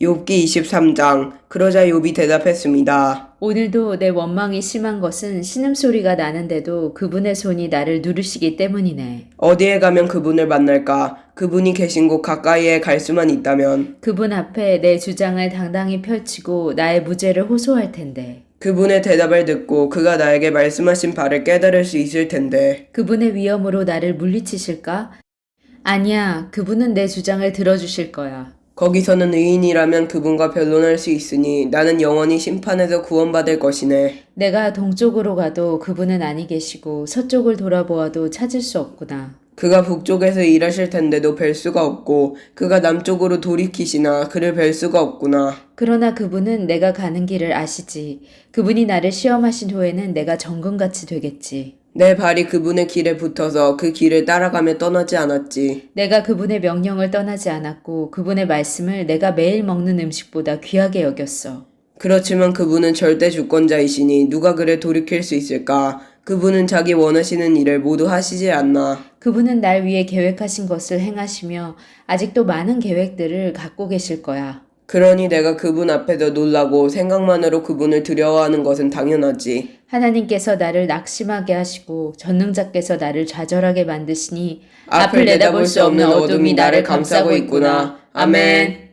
욥기 23장 그러자 욥이 대답했습니다. 오늘도 내 원망이 심한 것은 신음소리가 나는데도 그분의 손이 나를 누르시기 때문이네. 어디에 가면 그분을 만날까? 그분이 계신 곳 가까이에 갈 수만 있다면 그분 앞에 내 주장을 당당히 펼치고 나의 무죄를 호소할 텐데. 그분의 대답을 듣고 그가 나에게 말씀하신 바를 깨달을 수 있을 텐데 그분의 위엄으로 나를 물리치실까? 아니야, 그분은 내 주장을 들어주실 거야. 거기서는 의인이라면 그분과 변론할 수 있으니 나는 영원히 심판에서 구원받을 것이네. 내가 동쪽으로 가도 그분은 아니 계시고 서쪽을 돌아보아도 찾을 수 없구나. 그가 북쪽에서 일하실 텐데도 뵐 수가 없고 그가 남쪽으로 돌이키시나 그를 뵐 수가 없구나. 그러나 그분은 내가 가는 길을 아시지. 그분이 나를 시험하신 후에는 내가 정금같이 되겠지. 내 발이 그분의 길에 붙어서 그 길을 따라가며 떠나지 않았지. 내가 그분의 명령을 떠나지 않았고 그분의 말씀을 내가 매일 먹는 음식보다 귀하게 여겼어. 그렇지만 그분은 절대 주권자이시니 누가 그를 돌이킬 수 있을까? 그분은 자기 원하시는 일을 모두 하시지 않나. 그분은 날 위해 계획하신 것을 행하시며 아직도 많은 계획들을 갖고 계실 거야. 그러니 내가 그분 앞에서 놀라고 생각만으로 그분을 두려워하는 것은 당연하지. 하나님께서 나를 낙심하게 하시고 전능자께서 나를 좌절하게 만드시니 앞을 내다볼 수 없는 어둠이 나를 감싸고 있구나. 아멘.